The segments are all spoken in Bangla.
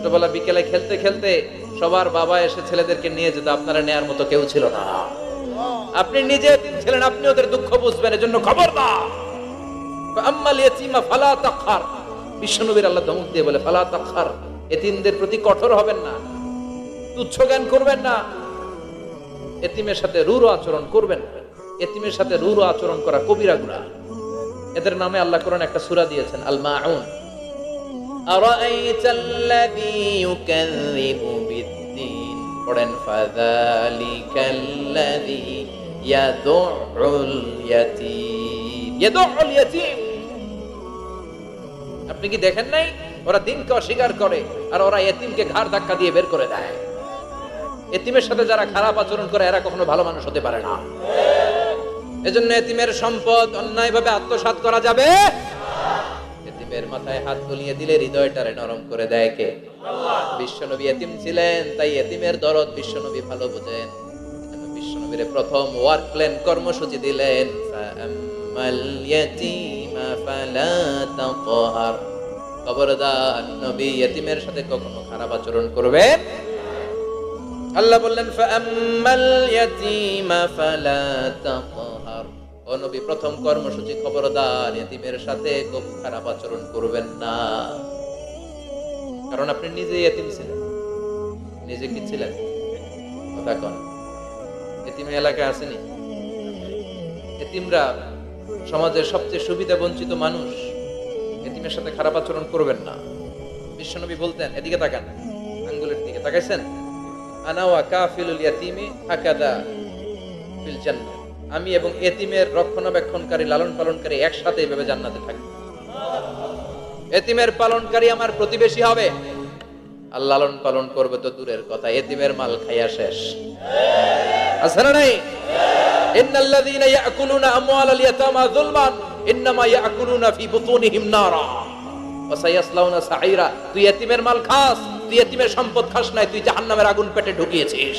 ছোটবেলা বিকেলে খেলতে খেলতে সবার বাবা এসে ছেলেদেরকে নিয়ে যেত, আপনারা নেয়ার মতো কেউ ছিল না। আপনি নিজে ছিলেন, আপনি ওদের দুঃখ বুঝবেন, এজন্য তাকহার বিশ্বনবীর আল্লাহ এতিমদের প্রতি কঠোর হবেন না, তুচ্ছ জ্ঞান করবেন না। এতিমের সাথে আচরণ করবেন না। এতিমের সাথে আচরণ করা এদের নামে আল্লাহ কোরআন একটা সূরা দিয়েছেন আল মাউন أرأيت الذي يكذب بالدين পড়েন فذلك الذي يدع اليتيم ইয়াদুল ইয়াতীম আপনি কি দেখেন নাই ওরা দিনকে অস্বীকার করে আর ওরা এতিমকে ঘাড় ধাক্কা দিয়ে বের করে দেয় এতিমের সাথে যারা খারাপ আচরণ করে এরা কখনো ভালো মানুষ হতে পারে না এজন্য এতিমের সম্পদ অন্যায়ভাবে আত্মসাৎ করা যাবে এতিমদের মাথায় হাত বুলিয়ে দিলে হৃদয়টারে নরম করে দেয় কে? বিশ্বনবী এতিম ছিলেন, তাই এতিমের দরদ বিশ্বনবী ভালো বোঝেন। বিশ্বনবীরে প্রথম ওয়ার্ক প্ল্যান কর্মসূচি দিলেন। সাথে কখনো খারাপ আচরণ করবে আল্লাহ বললেন, ফাআম্মাল ইয়াতীমা ফালা তাকহার নবী, প্রথম কর্মসূচি খবরদার এতিমের সাথে খুব খারাপ আচরণ করবেন না। কারণ আপনি নিজে এতিম ছিলেন। নিজে কি ছিলেন? কথা কন। এতিমের এলাকায় আসেনি? এতিমরা সমাজের সবচেয়ে সুবিধা বঞ্চিত মানুষ। এতিমের সাথে খারাপ আচরণ করবেন না। বিশ্বনবী বলতেন, এদিকে তাকান, আঙ্গুলের দিকে তাকাইছেন? আনাওয়া কাফিলুল ইয়াতিমি হাকাদা ফিল জান্নাহ। আমি এবং এতিমের রক্ষণাবেক্ষণকারী লালন পালনকারী একসাথে এভাবে জান্নাতে থাকব। এতিমের পালনকারী আমার প্রতিবেশী হবে। আর লালন পালন করবে তো দূরের কথা, এতিমের মাল খাইয়া শেষ। আছে না নাই? ইন্নাল্লাযীনা ইয়াকুলুনা আমওয়ালাল তুই এতিমের মাল খাস, তুই এতিমের সম্পদ খাস নাই, তুই জাহান্নামের আগুন পেটে ঢুকিয়েছিস।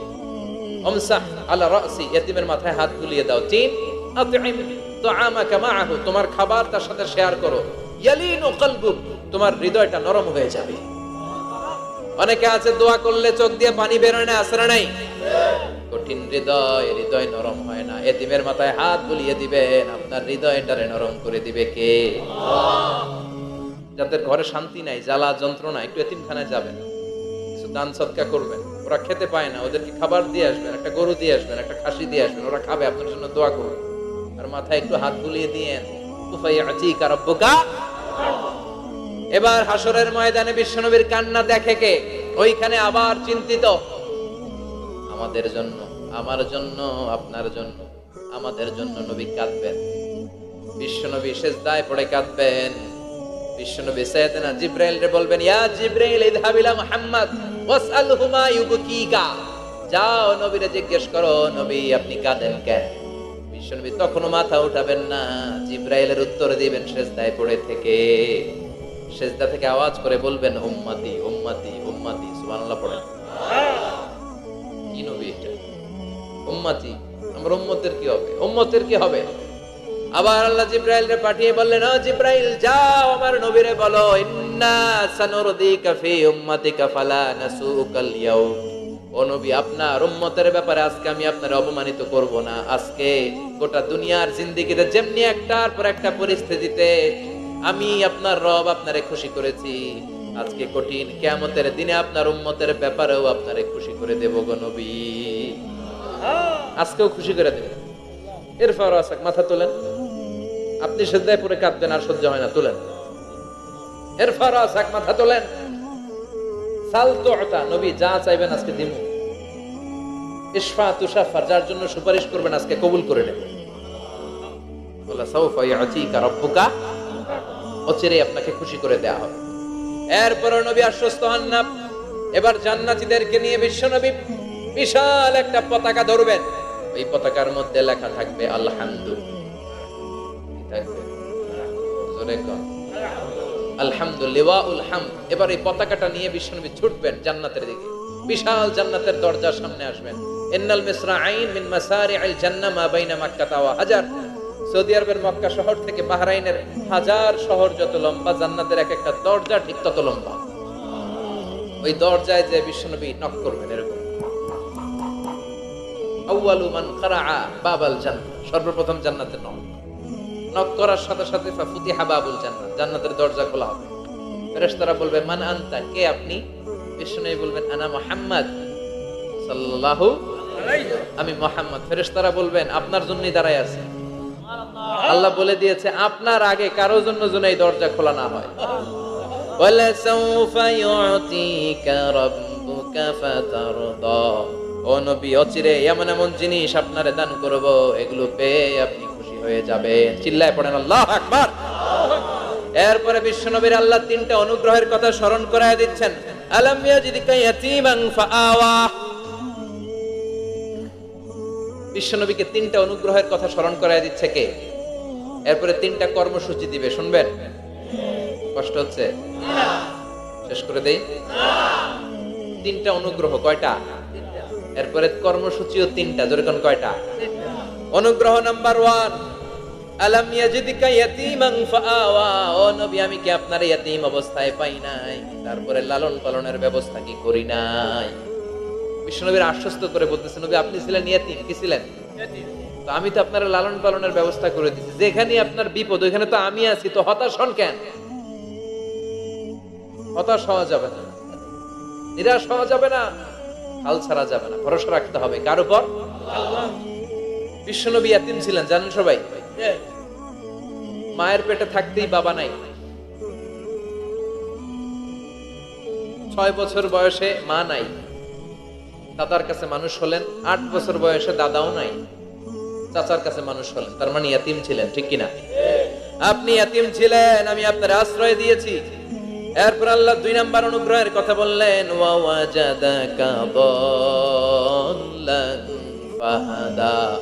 অমসাহ আলা রাসি এতিমের মাথায় হাত বুলিয়ে দাও। তিন আতইম তুআমাকা মাআহু, তোমার খাবার তার সাথে শেয়ার করো। ইয়ালিনু কলবুক, তোমার হৃদয়টা নরম হয়ে যাবে। অনেকে আছে, দোয়া করলে চোখ দিয়ে পানি বেরোয় না, আসরা নাই? কঠিন হৃদয় হৃদয় নরম হয় না। এতিমের মাথায় হাত বুলিয়ে দিবেন আপনার হৃদয়টারে নরম করে দিবে কে? যাদের ঘরে শান্তি নাই, জ্বালা যন্ত্রণা, একটু এতিমখানায় যাবেন। কিছু দান সৎকা করবেন। ওরা খেতে পায় না, ওদেরকে খাবার দিয়ে আসবেন, একটা গরু দিয়ে আসবেন, একটা খাসি দিয়ে আসবেন, ওরা খাবে, আপনার জন্য দোয়া করবে আর মাথায় একটু হাত বুলিয়ে দিয়েন এবার হাসরের ময়দানে বিশ্বনবীর কান্না দেখে কে? ওইখানে আবার চিন্তিত। আমাদের জন্য, আমার জন্য, আপনার জন্য, আমাদের জন্য নবী কাঁদবেন। বিশ্বনবী শেষদায় পড়ে কাঁদবেন। বিশ্বনবী সাইয়েদনা জিব্রাইল রে বলবেন, ইয়া জিব্রাইল, ইযহাব ইলা মুহাম্মদ। ইউবকিকা যাও নবীরে জিজ্ঞেস করো, নবী, আপনি কাঁদেন কেন? বিশ্বনবী তখনও মাথা উঠাবেন না, জিব্রাইলের উত্তর দিবেন শেষদায় পড়ে থেকে। সেজদা থেকে আওয়াজ করে বলবেন, উম্মাতি উম্মাতি উম্মাতি। সুবহানাল্লাহ পড়েন। কি নবী এটা? উম্মাতি, আমার উম্মতের কি হবে? উম্মতের কি হবে? আবার আল্লাহ জিব্রাইল রে পাঠিয়ে বললেন, ও জিব্রাইল, যাও আমার নবীরে বলো, ইন্না সানুরদিকা ফি উম্মাতিকা ফালা নাসুকাল ও নবী, আপনার উম্মতের ব্যাপারে আজকে আমি আপনার অপমানিত করব না। আজকে গোটা দুনিয়ার যেমনি পর একটা পরিস্থিতিতে আমি আপনার রব আপনারে খুশি করেছি। আজকে কঠিন কেয়ামতের দিনে আপনার উম্মতের ব্যাপারেও আপনারে খুশি করে দেব গো নবী। আজকেও খুশি করে দেবেন এরপর আসাক মাথা তোলেন। আপনি সেদ্ধায় পরে কাঁদবেন, আর সহ্য হয় না, তোলেন। এরপর আসাক মাথা তোলেন। নবী যা চাইবেন আজকে ইসফা যার জন্য সুপারিশ করবেন, আজকে কবুল করে নেবেন। আপনাকে খুশি করে দেয়া হবে। নবী আশ্বস্ত হন না। এবার নিয়ে বিশাল একটা পতাকা ধরবেন। ওই পতাকার মধ্যে লেখা থাকবে আলহামদু কি থাকবে এবার এই পতাকাটা নিয়ে বিশ্বনবী ছুটবেন জান্নাতের দিকে। বিশাল জান্নাতের দরজার সামনে আসবেন। শহর যত লম্বা, জান্নাতের এক একটা দরজা ঠিক তত লম্বা। ওই দরজায় যে বিশ্বনবী নক সর্বপ্রথম জান্নাতের নক নক করার সাথে সাথে হাবা বলছেন জান্নাতের দরজা খোলা হবে। ফেরেশতারা বলবে মান আনতা? কে আপনি? বলবেন আনা মোহাম্মদ সাল্লাল্লাহু আমি মোহাম্মদ। ফেরেশতারা বলবেন আপনার জন্য দাঁড়ায় আছে। আল্লাহ বলে দিয়েছে আপনার আগে কারও জন্য জন্য এই দরজা খোলা না হয়। ও নবী অচিরে এমন এমন জিনিস আপনারে দান করব এগুলো পেয়ে আপনি হয়ে যাবে। চিল্লায় পড়েন, আল্লাহ আকবার। এরপরে বিশ্বনবীর আল্লাহ তিনটা অনুগ্রহের কথা স্মরণ করায় দিচ্ছেন। বিশ্বনবীকে তিনটা অনুগ্রহের কথা স্মরণ দিচ্ছে কে? এরপরে তিনটা কর্মসূচি দিবে, শুনবেন? কষ্ট হচ্ছে? শেষ করে দেই। তিনটা অনুগ্রহ, কয়টা? এরপরে কর্মসূচিও তিনটা যেরকম কয়টা? অনুগ্রহ নাম্বার ওয়ান। আলাম ইয়াজিদিকা ইয়াতীমান ফাআওয়া। ও নবী আমি কি আপনার ইয়াতীম অবস্থায় পাই নাই? তারপরে লালন পালনের ব্যবস্থা কি করি নাই? বিশ্বনবীর আশ্বস্ত করে বলতেছে নবী আপনি ছিলেন ইয়াতীম কি ছিলেন? তো আমি তো আপনার লালন পালনের ব্যবস্থা করে দিচ্ছি যেখানে আপনার বিপদ ওইখানে তো আমি আছি তো হতাশ হন কেন? হতাশ হওয়া যাবে না। নিরাশ হওয়া যাবে না হাল ছাড়া যাবে না। ভরসা রাখতে হবে। কার উপর? বিশ্বনবী এতিম ছিলেন জানেন সবাই? মায়ের পেটে থাকতেই বাবা নাই। ছয় বছর বয়সে মা নাই। দাদার কাছে মানুষ হলেন। আট বছর বয়সে দাদাও নাই। চাচার কাছে মানুষ হলেন। তার মানে ইয়াতিম ছিলেন, ঠিক কিনা? আপনি ইয়াতিম ছিলেন, আমি আপনার আশ্রয় দিয়েছি। এরপর আল্লাহ দুই নাম্বার অনুগ্রহের কথা বললেন ওয়াওয়াজাদাকা দাল্লান ফাহাদা।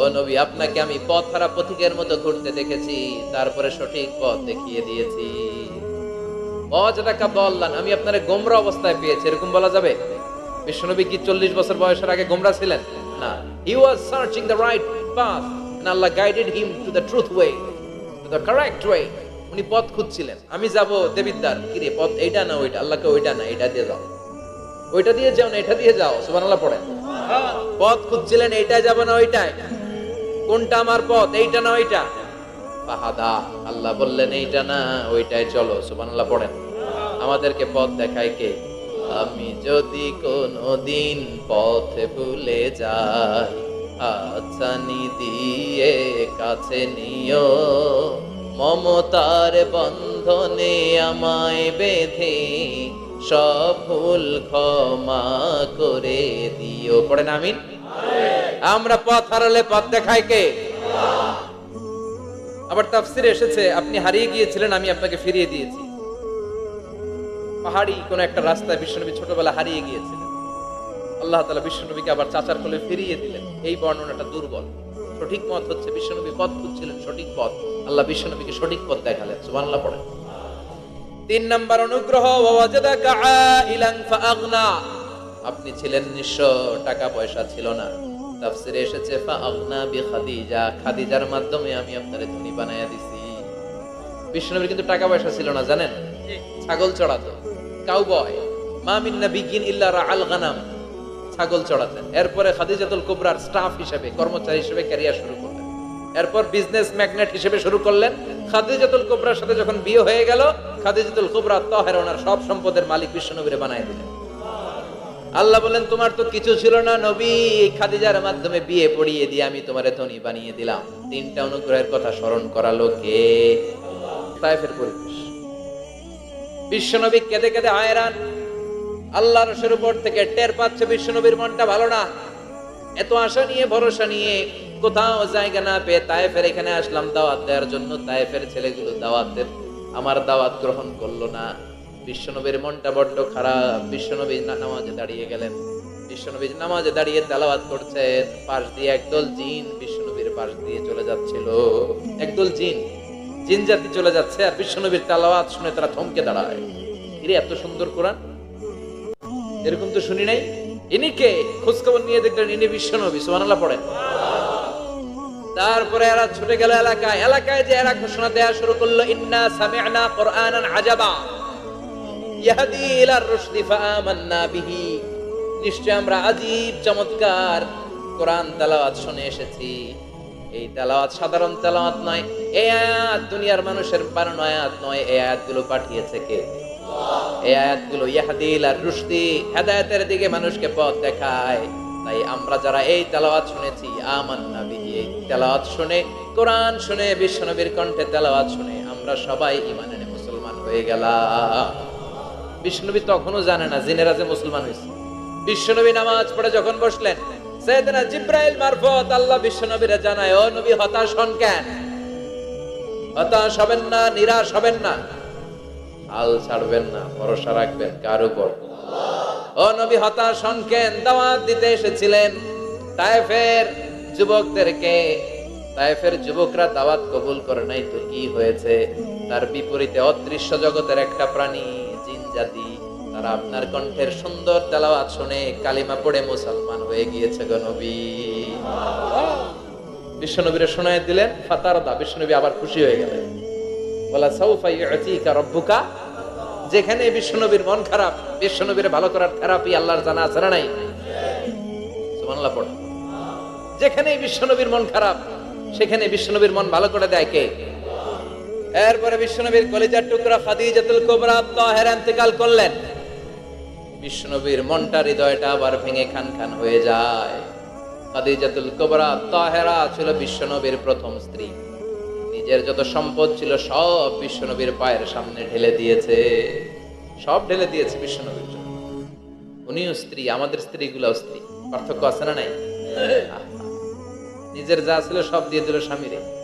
ও নবী আপনাকে আমি পথ হারা পথিকের মতো ঘুরতে দেখেছি তারপরে সঠিক পথ দেখিয়ে দিয়েছি। আমি আপনারে গোমরা অবস্থায় পেয়েছি এরকম বলা যাবে? বিশ্বনবী কি চল্লিশ বছর বয়সের আগে গোমরা ছিলেন? না। He was searching the right path Allah guided him to the truth way to the correct way. উনি পথ খুঁজছিলেন। আমি যাব দেবিদ্দার কিরে পথ এইটা না ওইটা? আল্লাহকে ওইটা না এটা দিয়ে যাও। ওইটা দিয়ে যাও না এটা দিয়ে যাও? সুবহানাল্লাহ পড়েন। পথ খুঁজছিলেন এইটাই যাব না ওইটাই কোনটা আমার পথ, এইটা না ওইটা? ফাহাদা, আল্লাহ বললেন, এইটা না, ওইটাই চলো, সুবহানাল্লাহ, পড়েন। আমাদেরকে পথ দেখায় কে? আমি যদি কোনো দিন পথ ভুলে যাই আচ্ছা দিয়ে কাছে নিও। মমতার বন্ধনে আমায় বেঁধে, সব ভুল ক্ষমা করে দিও। পড়েন, আমিন। আমরা পথ হারালে পথ দেখায় কে? আবার তাফসিরে এসেছে, আপনি হারিয়ে গিয়েছিলেন, আমি আপনাকে ফিরিয়ে দিয়েছি। পাহাড়ি কোন একটা রাস্তায় বিশ্বনবী ছোটবেলা হারিয়ে গিয়েছিলেন। আল্লাহ তালা বিশ্বনবীকে আবার চাচার কোলে ফিরিয়ে দিলেন। এই বর্ণনাটা দুর্বল। সঠিক মত হচ্ছে বিশ্বনবী পথ খুঁজছিলেন, সঠিক পথ। আল্লাহ বিশ্বনবীকে সঠিক পথ দেখালেন, সুবহানাল্লাহ পড়েন। তিন নাম্বার, অনুগ্রহ আপনি ছিলেন নিঃস্ব, টাকা পয়সা ছিল না। তাফসিরে এসেছে, ফাআগনা বি খাদিজা খাদিজার মাধ্যমে আমি আপনারে ধনী বানায়া দিছি। বিশ্বনবীর কিন্তু টাকা পয়সা ছিল না, জানেন? ছাগল চড়াতো। কাউবয়, মা মিন নাবিয়িন ইল্লা রাআল গানাম ছাগল চড়াতেন। এরপরে খাদিজাতুল কুবরার স্টাফ হিসেবে, কর্মচারী হিসেবে ক্যারিয়ার শুরু করলেন। এরপর বিজনেস ম্যাগনেট হিসেবে শুরু করলেন। খাদিজাতুল কুবরার সাথে যখন বিয়ে হয়ে গেল, খাদিজাতুল কুবরা তহের ওনার সব সম্পদের মালিক বিশ্বনবীরে বানায় দিলেন। আল্লাহ বলেন, তোমার তো কিছু ছিল না নবী। খাদিজার মাধ্যমে বিয়ে পড়িয়ে দিয়ে আমি তোমারে ধনী বানিয়ে দিলাম। তিনটা অনুগ্রহের কথা স্মরণ করালো কে? তাইফের পরিবেশ। বিশ্বনবী কেঁদে কেঁদে আয়রান আল্লাহর রসের উপর থেকে টের পাচ্ছে বিশ্বনবীর মনটা ভালো না। এত আশা নিয়ে, ভরসা নিয়ে কোথাও জায়গা না পেয়ে তায়েফের এখানে আসলাম দাওয়াত দেওয়ার জন্য। তায়েফের ছেলেগুলো দাওয়াতের আমার দাওয়াত গ্রহণ করল না। বিশ্বনবীর মনটা বড্ড খারাপ। বিশ্বনবী নামাজে দাঁড়িয়ে গেলেন। বিশ্বনবী নামাজে দাঁড়িয়ে তেলাওয়াত করছেন পাশ দিয়ে একদল জিন বিশ্বনবীর পাশ দিয়ে চলে যাচ্ছিল। একদল জিন। জিন জাতি চলে যাচ্ছে আর বিশ্বনবীর তেলাওয়াত শুনে তারা থমকে দাঁড়ায়। এরে এত সুন্দর কোরআন? এরকম তো শুনি নাই? ইনি কে? খোঁজখবর নিয়ে দেখলেন ইনি বিশ্বনবী সুবহানাল্লাহ পড়েন। তারপরে এরা ছুটে গেল এলাকায়। এলাকায় যে এরা ঘোষণা দেয়া শুরু করল, ইন্না সামি'না কুরআনান আজাবা। নিশ্চয় আমরা আজীব চমৎকার শুনে এসেছি। এই সাধারণ তেলাওয়াত নয় দুনিয়ার মানুষের নয় পাঠিয়েছে কে? আয়াতগুলো আর রুশদি হেদায়েতের দিকে মানুষকে পথ দেখায়। তাই আমরা যারা এই তেলাওয়াত শুনেছি বিহি, এই তেলাওয়াত শুনে, কোরআন শুনে, বিশ্বনবীর কণ্ঠে তেলাওয়াত শুনে আমরা সবাই এনে মুসলমান হয়ে গেলাম। বিশ্বনবী তখনও জানে না জিনেরা যে মুসলমান হয়েছে। বিশ্বনবী নামাজ পড়ে যখন বসলেন জিব্রাইল মারফত আল্লাহ বিশ্বনবীরা জানায়, ও নবী, হতাশ হন কেন? হতাশ হবেন না, নিরাশ হবেন না। ছাড়বেন না, ভরসা রাখবেন কার উপর? ও নবী, হতাশ হন কেন? দাওয়াত দিতে এসেছিলেন যুবকদেরকে। যুবকরা দাওয়াত কবুল করে নাই, তো কি হয়েছে? তার বিপরীতে অদৃশ্য জগতের একটা প্রাণী। জাতি। তারা আপনার কণ্ঠের সুন্দর তেলাওয়াত শুনে কালিমা পড়ে মুসলমান হয়ে গিয়েছে গো নবী। বিশ্বনবীরে শোনায় দিলেন, ফাতারদা, বিশ্বনবী আবার খুশি হয়ে গেলেন। বলা, সাউফা ইউতিকা রব্বুকা? যেখানে বিশ্বনবীর মন খারাপ, বিশ্বনবীর ভালো করার থেরাপি আল্লাহর জানা আছে না নাই? সুবহানাল্লাহ, পড়ো। যেখানে বিশ্বনবীর মন খারাপ সেখানে বিশ্বনবীর মন ভালো করে দেয় কে? এরপরে বিশ্বনবীর কলিজার টুকরা খাদিজাতুল কুবরা তাহেরা ইন্তেকাল করলেন। বিশ্বনবীর মনটা, হৃদয়টা আবার ভেঙে খান খান হয়ে যায়। খাদিজাতুল কুবরা তাহেরা ছিল বিশ্বনবীর প্রথম স্ত্রী। নিজের যত সম্পদ ছিল সব বিশ্বনবীর পায়ের সামনে ঢেলে দিয়েছে। সব ঢেলে দিয়েছে বিশ্বনবীর জন্য। উনিও স্ত্রী, আমাদের স্ত্রীগুলাও স্ত্রী। পার্থক্য আছে না নাই? নিজের যা ছিল সব দিয়ে দিল স্বামীরে।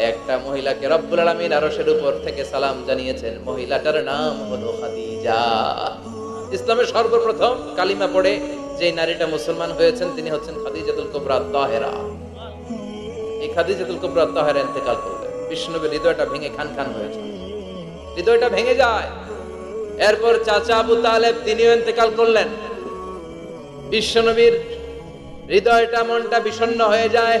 একটা মহিলাকে রব্বুল আলামিন আরশের উপর থেকে সালাম জানিয়েছেন। মহিলাটার নাম হলো খাদিজা। ইসলামের সর্বপ্রথম কালিমা পড়ে যে নারীটা মুসলমান হয়েছেন, তিনি হচ্ছেন খাদিজাতুল কুবরা তাহেরা। এই খাদিজাতুল কুবরা তাহেরা ইন্তেকাল করলেন বিষ্ণুনবীর হৃদয়টা ভেঙে খান খান হয়েছে। হৃদয়টা ভেঙে যায়। এরপর চাচা আবু তালেব তিনিও ইন্তেকাল করলেন। বিশ্বনবীর হৃদয়টা, মনটা বিষণ্ণ হয়ে যায়।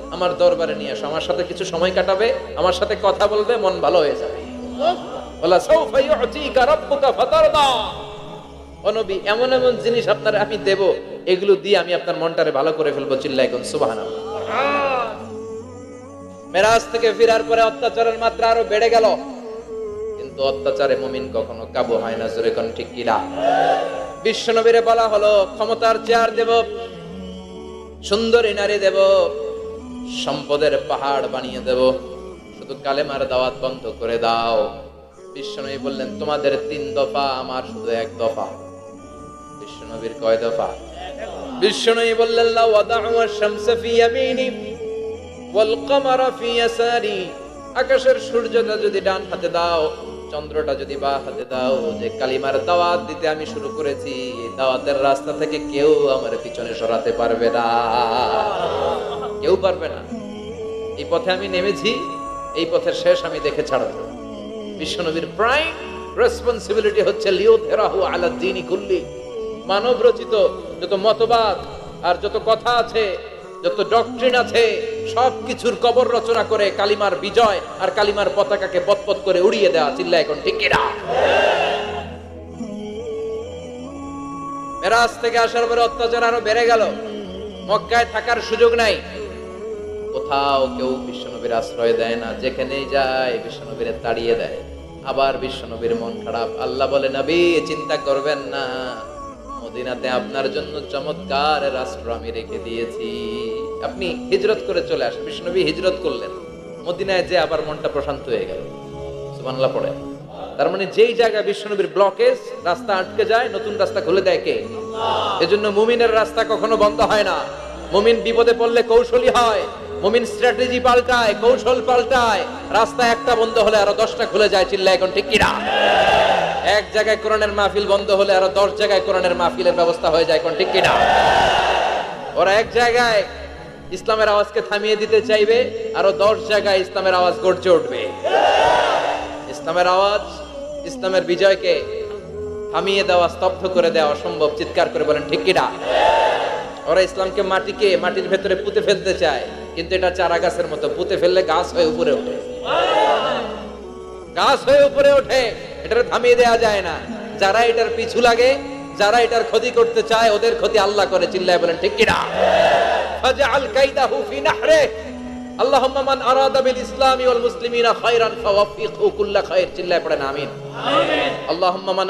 আমার দরবারে নিয়ে আসো, আমার সাথে কিছু সময় কাটাবে, আমার সাথে কথা বলবে, মন ভালো হয়ে যাবে। এমন এমন জিনিস আপনার আমি দেব, এগুলো দিয়ে আমি আপনার মনটারে ভালো করে ফেলব চিল্লাই কোন, সুবহানাল্লাহ। মেরাজ থেকে ফিরার পরে অত্যাচারের মাত্রা আরও বেড়ে গেল। কিন্তু অত্যাচারে মুমিন কখনো কাবু হয় না, জোরে কোন, ঠিক কিনা? বিশ্বনবীরে বলা হলো, ক্ষমতার চেয়ার দেব, সুন্দরী নারী দেব। সম্পদের পাহাড় বানিয়ে দেব। শুধু কালেমার দাওয়াত বন্ধ করে দাও। বিশ্বনবী বললেন, তোমাদের তিন দফা, আমার শুধু এক দফা। বিশ্বনবীর কয় দফা? বিশ্বনবী বললেন, লা ওয়াদাউ আশ-শামসা ফি ইয়ামিনি ওয়াল ফি ইয়াসারি। আকাশের সূর্যটা যদি ডান হাতে দাও, চন্দ্রটা যদি বা হাতে দাও, যে কালিমার দাওয়াত দিতে আমি শুরু করেছি, দাওয়াতের রাস্তা থেকে কেউ আমার পিছনে সরাতে পারবে না। কেউ পারবে না। এই পথে আমি নেমেছি, এই পথের শেষ আমি দেখে ছাড়ব। বিশ্বনবীর প্রাইম রেসপন্সিবিলিটি হচ্ছে লিও ধেরাহু আলা কুল্লি। মানব রচিত যত মতবাদ আর যত কথা আছে, যত ডক্ট্রিন আছে, সব কিছুর কবর রচনা করে কালিমার বিজয় আর কালিমার পতাকাকে পতপত করে উড়িয়ে দেওয়া চিল্লা এখন ঠিক কিনা? মেরাজ থেকে আসার পরে অত্যাচার আরও বেড়ে গেল। মক্কায় থাকার সুযোগ নাই। কোথাও কেউ বিশ্বনবীর আশ্রয় দেয় না, যেখানেই যায় বিশ্বনবীর তাড়িয়ে দেয়। আবার বিশ্বনবীর মন খারাপ। আল্লাহ বলে, নবী, চিন্তা করবেন না। মদিনাতে আপনার জন্য চমৎকার রাষ্ট্র আমি রেখে দিয়েছি। আপনি হিজরত করে চলে আসেন। বিশ্বনবী হিজরত করলেন। মদিনায় যে আবার মনটা প্রশান্ত হয়ে গেল। সুবহানাল্লাহ পড়ে। তার মানে যেই জায়গায় বিশ্বনবীর ব্লকেজ রাস্তা আটকে যায়, নতুন রাস্তা খুলে দেয় কে? এজন্য মুমিনের রাস্তা কখনো বন্ধ হয় না। মুমিন বিপদে পড়লে কৌশলী হয়। মুমিন স্ট্র্যাটেজি পাল্টায়, কৌশল পাল্টায় রাস্তা একটা বন্ধ হলে আরও দশটা খুলে যায় চিল্লা এখন ঠিক কিনা? এক জায়গায় কোরআনের মাহফিল বন্ধ হলে আরও দশ জায়গায় কোরআনের মাহফিলের ব্যবস্থা হয়ে যায় কোন ঠিক কিনা? ওরা এক জায়গায় ইসলামের আওয়াজকে থামিয়ে দিতে চাইবে, আরও দশ জায়গায় ইসলামের আওয়াজ গর্জে উঠবে। ইসলামের আওয়াজ, ইসলামের বিজয়কে থামিয়ে দেওয়া, স্তব্ধ করে দেওয়া অসম্ভব, চিৎকার করে বলেন, ঠিক কিনা? ওরা ইসলামকে মাটিকে, মাটির ভেতরে পুঁতে ফেলতে চায়। কিন্তু এটা চারা গাছের মতো। পুঁতে ফেললে গাছ হয়ে উপরে ওঠে। গাছ হয়ে উপরে ওঠে। এটার থামিয়ে দেওয়া যায় না। যারা এটার পিছু লাগে, যারা এটার ক্ষতি করতে চায়, ওদের ক্ষতি আল্লাহ করে, চিল্লায় বলেন, ঠিক কিনা? ফাজআল কাইদাহু ফি নাহরে। আল্লাহুম্মা মান চিল্লায় পড়েন, আমিন। আমিন মান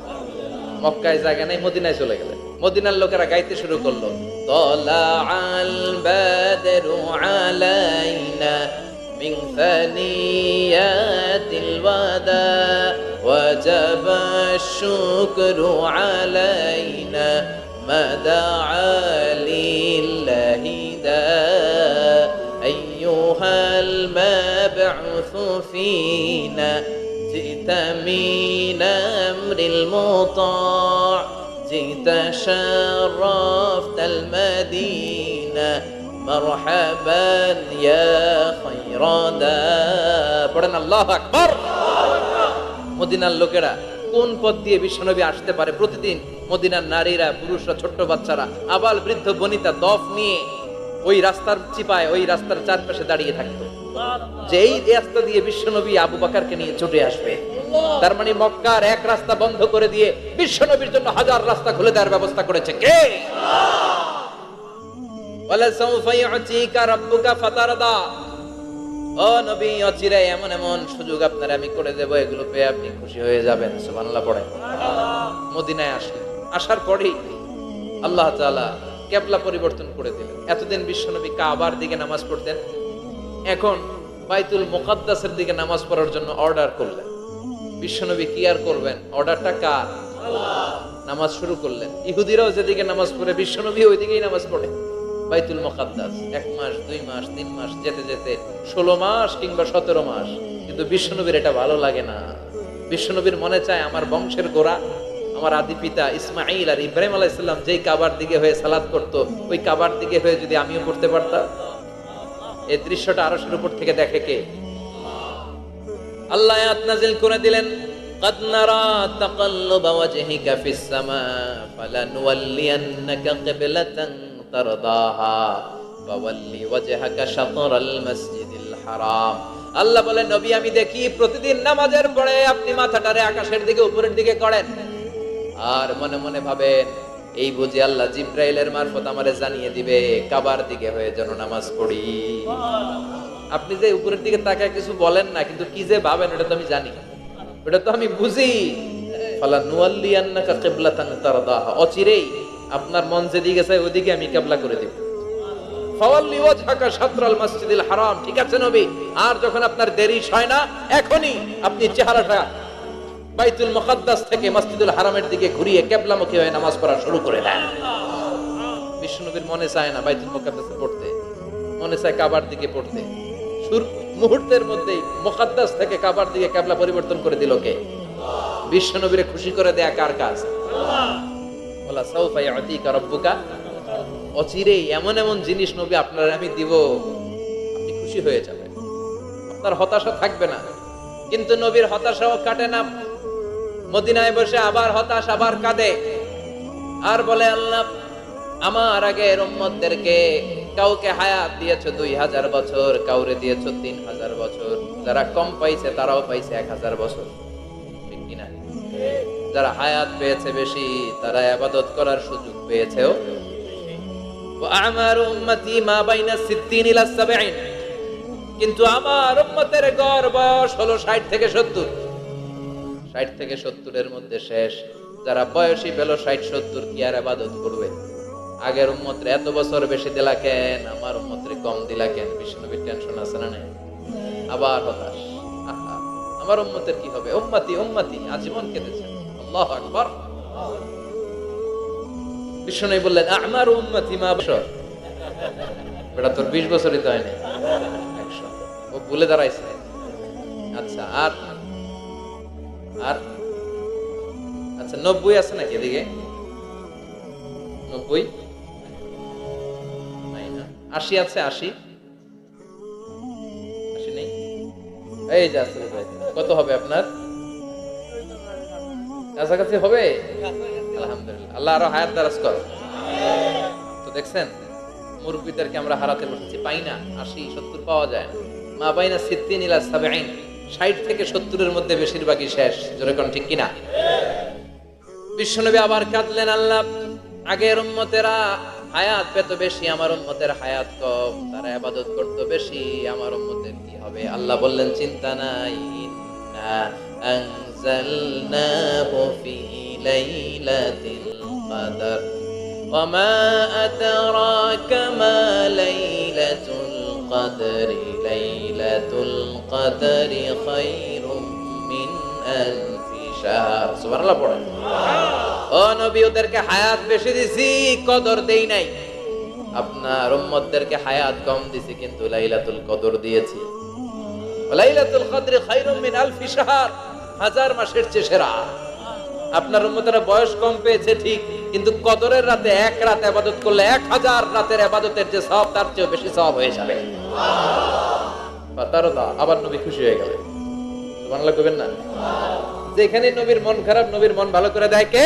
মক্কায় জায়গা নেই মদিনায় চলে গেলেন মদিনার লোকেরা গাইতে শুরু করলো তলা আল বাদরু আলাইনা من ثنيات الوداع وجب الشكر علينا ما دعا لله داء أيها المبعوث فينا جئت من أمر المطاع جئت شرفت المدينة مرحبا يا خير داء পড়েন আল্লাহ আকবার মদিনার লোকেরা কোন পথ দিয়ে বিশ্বনবী আসতে পারে প্রতিদিন মদিনার নারীরা পুরুষরা ছোট্ট বাচ্চারা আবাল বৃদ্ধ বনিতা দফ নিয়ে ওই রাস্তার চিপায় ওই রাস্তার চারপাশে দাঁড়িয়ে থাকতো যে এই রাস্তা দিয়ে বিশ্বনবী আবু বাকারকে নিয়ে ছুটে আসবে, তার মানে মক্কার এক রাস্তা বন্ধ করে দিয়ে বিশ্বনবীর জন্য হাজার রাস্তা খুলে দেওয়ার ব্যবস্থা করেছে কে? সুযোগ আপনার আমি করে দেব, এগুলো পেয়ে আপনি খুশি হয়ে যাবেন পড়েন। মদিনায় আসলেন। আসার পরেই আল্লাহ কেবলা পরিবর্তন করে দিলেন। এতদিন বিশ্বনবী কাবার দিকে নামাজ পড়তেন এখন বাইতুল মুকাদ্দাসের দিকে নামাজ পড়ার জন্য অর্ডার করলেন। বিশ্বনবী কি আর করবেন? অর্ডারটা কার? নামাজ শুরু করলেন। ইহুদিরাও যেদিকে নামাজ পড়ে বিশ্বনবী ওইদিকেই নামাজ পড়ে। বাইতুল মুকাদ্দাস এক মাস, দুই মাস, তিন মাস, যেতে যেতে ষোলো মাস কিংবা সতেরো মাস। কিন্তু বিশ্বনবীর এটা ভালো লাগে না। বিশ্বনবীর মনে চায় আমার বংশের গোড়া, আমার আদি পিতা ইসমাইল আর ইব্রাহিম আলাইসাল্লাম যেই কাবার দিকে হয়ে সালাদ করতো, ওই কাবার দিকে হয়ে যদি আমিও করতে পারতাম। এই দৃশ্যটা আরশের উপর থেকে দেখে কে আল্লাহ আয়াত নাজিল করে দিলেন قد نرى تقلب وجهك في السماء فلنولينك قبلة ترضاها فولي وجهك شطر المسجد الحرام আল্লাহ বলে নবী আমি দেখি প্রতিদিন নামাজের পরে আপনি মাথাটারে আকাশের দিকে উপরের দিকে করেন আর মনে মনে ভাবেন এই বুঝি আল্লাহ জিব্রাইলের মারফত আমারে জানিয়ে দিবে, কাবার দিকে হয়ে যেন নামাজ পড়ি। আপনি যে উপরের দিকে তাকায় কিছু বলেন না, কিন্তু কি যে ভাবেন, ওটা তো আমি জানি। ওটা তো আমি বুঝি। আপনার আর যখন আপনার দেরি হয় না, এখনই আপনি চেহারাটা বাইতুল মুকাদ্দাস থেকে মসজিদুল হারামের দিকে ঘুরিয়ে কিবলামুখী হয়ে নামাজ পড়া শুরু করে দেন বিষ্ণুনবীর মনে চায় না বাইতুল মুকাদ্দাসে পড়তে। মনে চায় কাবার দিকে পড়তে। মুহূর্তের মধ্যেই মুকাদ্দাস থেকে কাবার দিকে কেবলা পরিবর্তন করে দিল কে? বিশ্বনবীরে খুশি করে দেয়া কার কাজ? বলা, সাউফা ইয়াতিকা রাব্বুকা। অচিরেই এমন এমন জিনিস নবী আপনার আমি দিব। আপনি খুশি হয়ে যাবেন। আপনার হতাশা থাকবে না। কিন্তু নবীর হতাশাও কাটে না। মদিনায় বসে আবার হতাশ, আবার কাঁদে। আর বলে, আল্লাহ, আমার আগের উম্মতদেরকে কাউকে হায়াত দিয়েছ দুই হাজার বছর, কাউরে দিয়েছ তিন হাজার বছর। যারা কম পাইছে, তারাও পাইছে এক হাজার বছর। যারা হায়াত পেয়েছে বেশি, তারা আবাদত করার সুযোগ পেয়েছেও আমার উম্মতি মা বাইনা সিদ্দিন ইলা সাবঈন। কিন্তু আমার উম্মতের গড় বয়স হলো ষাট থেকে সত্তর। ষাট থেকে সত্তরের মধ্যে শেষ। যারা বয়সী পেল ষাট, সত্তর কি আর আবাদত করবে? আগের উম্মতরে এত বছর বেশি দিলা কেন? আমার উম্মতরে কম দিলা কেন? বিষ্ণুবীর টেনশন আছে না নাই? আবার হতাশ। আমার উম্মতের কি হবে? উম্মতি উম্মতি, আজীবন কেঁদেছেন আল্লাহ আকবার। বিষ্ণু বললেন, আমার উম্মতি মা বছর তোর বিশ বছরই তো হয়নি। একশো। ও ভুলে দাঁড়াইছে। আচ্ছা আর আর আচ্ছা নব্বই আছে নাকি এদিকে? নব্বই? আশি আছে, আশি। আশি নেই। এই যে কত হবে আপনার? কাছাকাছি হবে? আলহামদুলিল্লাহ। আল্লাহ আরও হায়াত দারাজ কর। তো দেখছেন, মুরব্বীদেরকে আমরা হারাতে বসেছি। পাই না, আশি, সত্তর পাওয়া যায়। মা বাইনা সিদ্দিন ইলা সাবেইন ষাট থেকে সত্তরের মধ্যে বেশিরভাগই শেষ জোরে কোন ঠিক কিনা বিশ্বনবী আবার কাঁদলেন আল্লাহ আগের উম্মতেরা হায়াত পেত বেশি আমার উম্মতের হায়াত কম তারা আবাদত করত বেশি আমার উম্মতের কি হবে আল্লাহ বললেন চিন্তা নাই ইন্না আনজালনাহু ফি লাইলাতিল কদর وما أدراك ما ليلة القدر ليلة القدر خير من ألف شهر سبحان الله পড়েন ও নবী ওদেরকে হায়াত বেশি দিছি কদর দেই নাই আপনার উম্মতদেরকে হায়াত কম দিছি কিন্তু লাইলাতুল কদর দিয়েছি লাইলাতুল কদর খায়রুম মিন আলফি শাহর হাজার মাসের চেয়ে সেরা আপনার উম্মতেরা বয়স কম পেয়েছে, ঠিক। কিন্তু কদরের রাতে এক রাত আবাদত করলে এক হাজার রাতের আবাদতের যে সব, তার চেয়ে বেশি সব হয়ে যাবে। তারও আবার নবী খুশি হয়ে গেলেন। সুবহানাল্লাহ কইবেন না? যেখানে নবীর মন খারাপ, নবীর মন ভালো করে দেয় কে?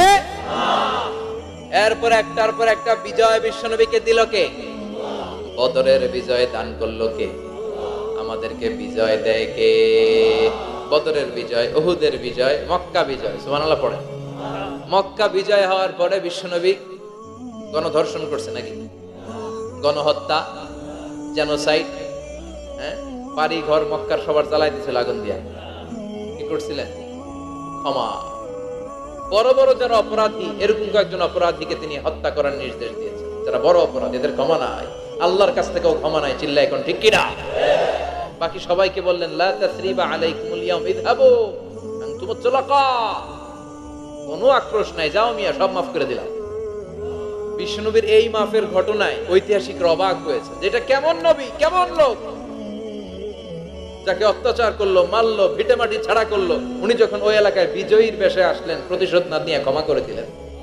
এরপর একটার পর একটা বিজয় বিশ্ব নবীকে দিল কে? বদরের বিজয় দান করল কে? আমাদেরকে বিজয় দেয় কে? বদরের বিজয় ওহুদের বিজয়, মক্কা বিজয়, সুবহানাল্লাহ পড়ে মক্কা বিজয় হওয়ার পরে বিশ্বনবী গণধর্ষণ করছে নাকি? গণহত্যা জেনোসাইড হ্যাঁ? বাড়ি ঘর মক্কার সবার জ্বালাই দিছিল আগুন দিয়া। কি করছিলেন? ক্ষমা। বড় বড় যারা অপরাধী, এরকম কয়েকজন অপরাধীকে তিনি হত্যা করার নির্দেশ দিয়েছেন। যারা বড় অপরাধী, এদের ক্ষমা নাই। আল্লাহর কাছ থেকেও ক্ষমা নাই চিল্লা এখন ঠিক কিনা? বাকি সবাইকে বললেন, লা তাসরিবা আলাইকুমুল ইয়াউম, ইযহাবু আনতুম তুলাকা কোনো আক্রোশ নাই, যাও মিয়া, সব মাফ করে দিলাম। বিষ্ণুবীর এই মাফের ঘটনায় ঐতিহাসিক অবাক হয়েছে, যেটা কেমন নবী, কেমন লোক? যাকে অত্যাচার করল, মারলো, ভিটেমাটি ছাড়া করল, উনি যখন ওই এলাকায় বিজয়ীর বেশে আসলেন, প্রতিশোধ না নিয়ে ক্ষমা করে দিলেন।